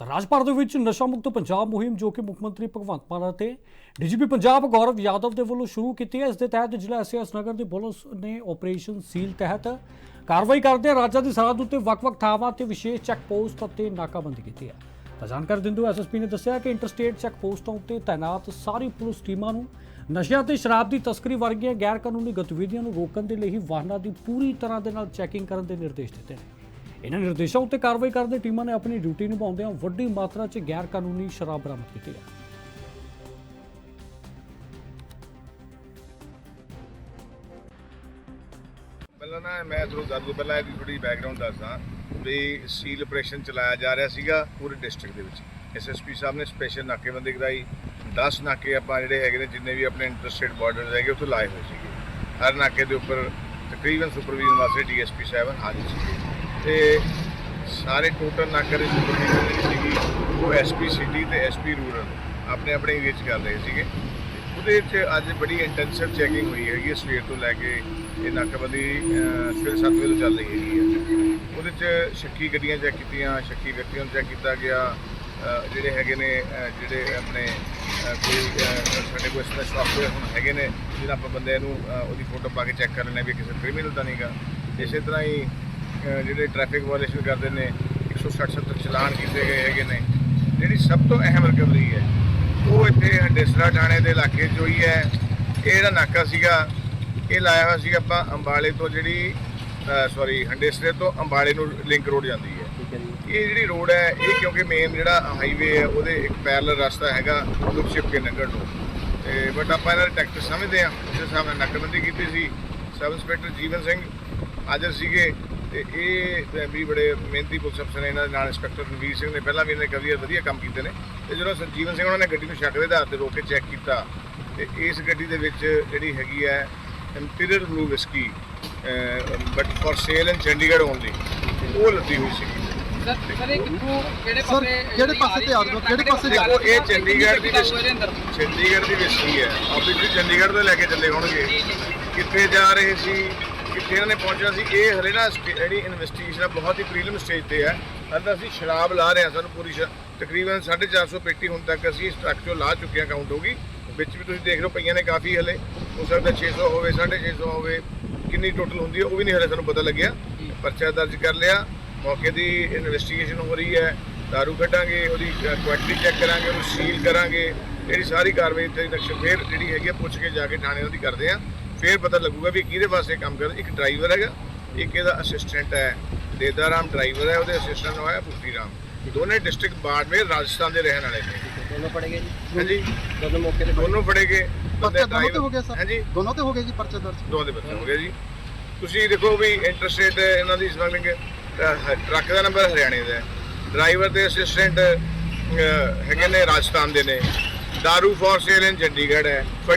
ਤਾਂ ਰਾਜ ਭਰ ਦੇ ਵਿੱਚ ਨਸ਼ਾ ਮੁਕਤ ਪੰਜਾਬ ਮੁਹਿੰਮ ਜੋ ਕਿ ਮੁੱਖ ਮੰਤਰੀ ਭਗਵੰਤ ਮਾਨ ਅਤੇ ਡੀਜੀਪੀ ਪੰਜਾਬ ਗੌਰਵ ਯਾਦਵ ਦੇ ਵੱਲੋਂ ਸ਼ੁਰੂ ਕੀਤੀ ਹੈ। ਇਸ ਦੇ ਤਹਿਤ ਜ਼ਿਲ੍ਹਾ ਐਸਐਸ ਨਗਰ ਦੀ ਪੁਲਿਸ ਨੇ ਆਪਰੇਸ਼ਨ ਸੀਲ ਤਹਿਤ ਕਾਰਵਾਈ ਕਰਦੇ ਰਾਜਾਂ ਦੀ ਸਰਹੱਦ ਉੱਤੇ ਵੱਖ-ਵੱਖ ਥਾਵਾਂ ਤੇ ਵਿਸ਼ੇਸ਼ ਚੈੱਕ ਪੋਸਟ ਅਤੇ ਨਾਕਾਬੰਦੀ ਕੀਤੀ ਹੈ। ਤਾਂ ਜਾਣਕਾਰੀ ਦਿੰਦੇ ਹੋਏ ਐਸਐਸਪੀ ਨੇ ਦੱਸਿਆ ਕਿ ਇੰਟਰਸਟੇਟ ਚੈੱਕ ਪੋਸਟਾਂ ਉੱਤੇ ਤਾਇਨਾਤ ਸਾਰੀ ਪੁਲਿਸ ਟੀਮਾਂ ਨੂੰ ਨਸ਼ਿਆਂ ਤੇ ਸ਼ਰਾਬ ਦੀ ਤਸਕਰੀ ਵਰਗੀਆਂ ਗੈਰ ਕਾਨੂੰਨੀ ਗਤੀਵਿਧੀਆਂ ਨੂੰ ਰੋਕਣ ਦੇ ਲਈ ਵਾਹਨਾਂ ਦੀ ਪੂਰੀ ਤਰ੍ਹਾਂ ਦੇ ਨਾਲ ਚੈਕਿੰਗ ਕਰਨ ਦੇ ਨਿਰਦੇਸ਼ ਦਿੱਤੇ ਨੇ। ਇਹਨਾਂ ਨਿਰਦੇਸ਼ਾਂ ਉੱਤੇ ਕਾਰਵਾਈ ਕਰਦੇ ਟੀਮਾਂ ਨੇ ਆਪਣੀ ਡਿਊਟੀ ਨਿਭਾਉਂਦਿਆਂ ਵੱਡੀ ਮਾਤਰਾ 'ਚ ਗੈਰ ਕਾਨੂੰਨੀ ਸ਼ਰਾਬ ਬਰਾਮਦ ਕੀਤੀ ਹੈ। ਪਹਿਲਾਂ ਨਾ ਮੈਂ ਤੁਹਾਨੂੰ ਦੱਸ ਦੂੰ, ਪਹਿਲਾਂ ਇਹਦੀ ਥੋੜੀ ਬੈਕਗ੍ਰਾਉਂਡ ਦੱਸਦਾ ਵੀ ਸੀਲ ਆਪਰੇਸ਼ਨ ਚਲਾਇਆ ਜਾ ਰਿਹਾ ਸੀਗਾ ਪੂਰੇ ਡਿਸਟ੍ਰਿਕਟ ਦੇ ਵਿੱਚ। ਐਸਐਸਪੀ ਸਾਹਿਬ ਨੇ ਸਪੈਸ਼ਲ ਨਾਕੇਬੰਦੀ ਕਰਾਈ 10 ਨਾਕੇ ਆਪਾਂ ਜਿਹੜੇ ਹੈਗੇ ਨੇ, ਜਿੰਨੇ ਵੀ ਆਪਣੇ ਇੰਟਰਸਟੇਟ ਬਾਰਡਰਸ ਹੈਗੇ, ਉੱਥੇ ਲਾਏ ਹੋਏ ਸੀਗੇ। ਹਰ ਨਾਕੇ ਦੇ ਉੱਪਰ ਤਕਰੀਬਨ ਸੁਪਰਵੀਜ਼ਨ ਵਾਸਤੇ ਡੀਐਸਪੀ ਸਾਹਿਬ ਹਾਜ਼ਰ ਸੀਗੇ। ਤੇ ਸਾਰੇ ਟੋਟਲ ਨਾਕੇ ਦੇ ਸੁਪਰਵੀਜ਼ਨ ਜਿਹੜੀ ਸੀਗੀ ਉਹ ਐਸਪੀ ਸਿਟੀ ਤੇ ਐਸਪੀ ਰੂਰਲ ਆਪਣੇ ਆਪਣੇ ਏਰੀਆ 'ਚ ਕਰ ਰਹੇ ਸੀਗੇ। ਉਹਦੇ 'ਚ ਅੱਜ ਬੜੀ ਇੰਟੈਂਸਿਵ ਚੈਕਿੰਗ ਹੋਈ ਹੈਗੀ ਹੈ ਸਵੇਰ ਤੋਂ ਲੈ ਕੇ ਇਹ ਨਾਕਾਬੰਦੀ ਅਹ, ਸਵੇਰੇ 7 ਵਜੇ ਤੋਂ ਚੱਲ ਰਹੀ ਹੈਗੀ ਹੈ। ਉਹਦੇ 'ਚ ਸ਼ੱਕੀ ਗੱਡੀਆਂ ਚੈੱਕ ਕੀਤੀਆਂ ਸ਼ੱਕੀ ਵਿਅਕਤੀਆਂ ਨੂੰ ਚੈੱਕ ਕੀਤਾ ਗਿਆ ਜਿਹੜੇ ਹੈਗੇ ਨੇ ਜਿਹੜੇ ਆਪਣੇ ਕੋਈ ਸਾਡੇ ਕੋਲ ਇਸ ਤਰ੍ਹਾਂ ਸੌਫਟਵੇਅਰ ਹੁਣ ਹੈਗੇ ਨੇ ਜਿਹਨਾਂ ਆਪਾਂ ਬੰਦੇ ਨੂੰ ਉਹਦੀ ਫੋਟੋ ਪਾ ਕੇ ਚੈੱਕ ਕਰ ਲੈਂਦੇ ਹਾਂ ਵੀ ਕਿਸੇ ਕ੍ਰਿਮੀਨਲ ਤਾਂ ਨਹੀਂਗਾ ਇਸੇ ਤਰ੍ਹਾਂ ਹੀ ਜਿਹੜੇ ਟ੍ਰੈਫਿਕ ਵਾਇਲੇਸ਼ਨ ਕਰਦੇ ਨੇ 160 70 ਚਲਾਨ ਕੀਤੇ ਗਏ ਹੈਗੇ ਨੇ ਜਿਹੜੀ ਸਭ ਤੋਂ ਅਹਿਮ ਰਿਕਵਰੀ ਹੈ ਉਹ ਇੱਥੇ ਹੰਡੇਸਰਾ ਥਾਣੇ ਦੇ ਇਲਾਕੇ 'ਚ ਹੋਈ ਹੈ। ਇਹ ਜਿਹੜਾ ਨਾਕਾ ਸੀਗਾ ਇਹ ਲਾਇਆ ਹੋਇਆ ਸੀਗਾ ਆਪਾਂ ਅੰਬਾਲੇ ਤੋਂ ਜਿਹੜੀ ਸੌਰੀ ਹੰਡੇਸਰੇ ਤੋਂ ਅੰਬਾਲੇ ਨੂੰ ਲਿੰਕ ਰੋਡ ਜਾਂਦੀ ਹੈ। ਇਹ ਜਿਹੜੀ ਰੋਡ ਹੈ ਇਹ ਕਿਉਂਕਿ ਮੇਨ ਜਿਹੜਾ ਹਾਈਵੇ ਹੈ ਉਹਦੇ ਇੱਕ ਪੈਰਲਲ ਰਸਤਾ ਹੈਗਾ ਛਿਪ ਕੇ ਨਗਰ ਨੂੰ। ਤੇ ਬਟ ਆਪਾਂ ਇਹਨਾਂ ਦੇ ਟੈਕਟ ਸਮਝਦੇ ਹਾਂ ਉਸ ਹਿਸਾਬ ਨਾਲ ਨਾਕਾਬੰਦੀ ਕੀਤੀ ਸੀ। ਸਬ ਇੰਸਪੈਕਟਰ ਜੀਵਨ ਸਿੰਘ ਹਾਜ਼ਰ ਸੀਗੇ। ਤੇ ਇਹ ਵੀ ਬੜੇ ਮਿਹਨਤੀ ਪੁਲਿਸ ਅਫਸਰ ਨੇ ਇਹਨਾਂ ਦੇ ਨਾਲ ਇੰਸਪੈਕਟਰ ਰਣਵੀਰ ਸਿੰਘ ਨੇ ਪਹਿਲਾਂ ਵੀ ਇਹਨੇ ਕਾਫੀ ਵਧੀਆ ਕੰਮ ਕੀਤੇ ਨੇ ਤੇ ਜਦੋਂ ਸੰਜੀਵਨ ਸਿੰਘ ਉਹਨਾਂ ਨੇ ਗੱਡੀ ਨੂੰ ਸ਼ੱਕ ਦੇ ਆਧਾਰ ਤੇ ਰੋਕ ਕੇ ਚੈੱਕ ਕੀਤਾ ਤੇ ਇਸ ਗੱਡੀ ਦੇ ਵਿੱਚ ਜਿਹੜੀ ਹੈਗੀ ਹੈ imperial blue whisky but for sale in Chandigarh only ਉਹ ਲੱਦੀ ਹੋਈ ਸੀ ਸਰ ਇਹ ਕਿੱਥੋਂ ਕਿਹੜੇ ਸਰ, ਪਾਸੇ ਕਿਹੜੇ ਪਾਸੇ ਤੇ ਆ ਰਹੇ ਹੋ? ਕਿਹੜੇ ਪਾਸੇ ਜਾ ਰਹੇ ਇਹ ਚੰਡੀਗੜ੍ਹ ਦੀ ਚੰਡੀਗੜ੍ਹ ਦੀ ਵਿਸਕੀ ਹੈ। ਆਬਵੀਅਸਲੀ ਚੰਡੀਗੜ੍ਹ ਤੋਂ ਲੈ ਕੇ ਚੱਲੇ ਹੋਣਗੇ। ਕਿੱਥੇ ਜਾ ਰਹੇ ਸੀ? ਕਿੱਥੇ ਇਹਨਾਂ ਨੇ ਪਹੁੰਚਣਾ ਸੀ ਇਹ ਹਲੇ ਨਾ ਸਟੇ- ਜਿਹੜੀ ਇਨਵੈਸਟੀਗੇਸ਼ਨ ਹੈ ਬਹੁਤ ਹੀ ਪ੍ਰੀਲਿਮ ਸਟੇਜ ਤੇ ਹੈ। ਹਲੇ ਤਾਂ ਅਸੀਂ ਸ਼ਰਾਬ ਲਾ ਰਹੇ ਹਾਂ ਸਾਨੂੰ ਪੂਰੀ ਸ਼- ਤਕਰੀਬਨ 450 ਪੇਟੀ ਹੁਣ ਤੱਕ ਅਸੀਂ ਇਸ ਟਰੱਕ ਚੋਂ ਲਾ ਚੁੱਕੇ ਹਾਂ ਕਾਊਂਟ ਹੋਗੀ। ਵਿੱਚ ਵੀ ਤੁਸੀਂ ਦੇਖ ਰਹੇ ਹੋ ਪਈਆਂ ਨੇ ਕਾਫੀ ਹਲੇ। ਹੋ ਸਕਦਾ 600 ਹੋਵੇ 650 ਹੋਵੇ ਕਿੰਨੀ ਟੋਟਲ ਹੁੰਦੀ ਹੈ ਉਹ ਵੀ ਨਹੀਂ ਹਲੇ ਸਾਨੂੰ ਪਤਾ ਲੱਗਿਆ। ਪਰਚਾ ਦਰਜ ਕਰ ਲਿਆ। ਮੌਕੇ ਦੀ ਇਨਵੈਸਟੀਗੇਸ਼ਨ ਹੋ ਰਹੀ ਹੈ। ਦਾਰੂ ਕੱਢਾਂਗੇ ਉਹਦੀ ਕੁਆਂਟੀਟੀ ਚੈੱਕ ਕਰਾਂਗੇ ਉਹਨੂੰ ਸੀਲ ਕਰਾਂਗੇ। ਜਿਹੜੀ ਸਾਰੀ ਕਾਰਵਾਈ ਤੇ ਨਕਸ਼ ਫੇਰ ਜਿਹੜੀ ਹੈਗੀ ਆ ਪੁੱਛ ਕੇ ਜਾ ਕੇ ਥਾਣੇ ਉਹਦੀ ਕਰਦੇ ਆ ਫੇਰ ਪਤਾ ਲੱਗੂਗਾ ਵੀ ਕਿਹਦੇ ਵਾਸਤੇ ਕੰਮ ਕਰਦਾ ਇੱਕ ਡਰਾਈਵਰ ਹੈਗਾ ਇੱਕ ਇਹਦਾ ਅਸਿਸਟੈਂਟ ਹੈ ਦੇਦਾ ਰਾਮ ਡਰਾਈਵਰ ਹੈ ਉਹਦੇ ਅਸਿਸਟੈਂਟ ਨਾਮ ਹੈ ਪੁੱਤੀ ਰਾਮ ਦੋਨੇ ਡਿਸਟ੍ਰਿਕਟ ਬਾੜਮੇਰ ਰਾਜਸਥਾਨ ਦੇ ਰਹਿਣ ਵਾਲੇ ਨੇ। ਦੋਨੋਂ ਪੜ ਗਏ ਜੀ? ਹਾਂਜੀ। ਦੋਨੋਂ ਮੌਕੇ ਤੇ ਦੋਨੋਂ ਫੜੇ ਗਏ। ਪਰਚਾ ਦੋਨੋਂ ਤੇ ਹੋ ਗਿਆ ਸਰ? ਹਾਂਜੀ। ਦੋਨੋਂ ਤੇ ਹੋ ਗਿਆ ਜੀ ਪਰਚਾ ਦਰਜ? ਦੋਵਾਂ ਦੇ ਬੱਚੇ ਹੋ ਗਏ ਜੀ। ਤੁਸੀਂ ਦੇਖੋ ਵੀ ਇੰਟਰਸਟੇਟ ਇਹਨਾਂ ਦੀ ਸਮਗਲਿੰਗ ਟਰੱਕ ਦਾ ਨੰਬਰ ਹਰਿਆਣੇ ਦਾ ਹੈ। ਡਰਾਈਵਰ ਤੇ ਅਸਿਸਟੈਂਟ ਹੈਗੇ ਨੇ ਰਾਜਸਥਾਨ ਦੇ ਨੇ। ਦਾਰੂ ਫॉर ਸੇਲ ਇਨ ਚੰਡੀਗੜ੍ਹ ਹੈ।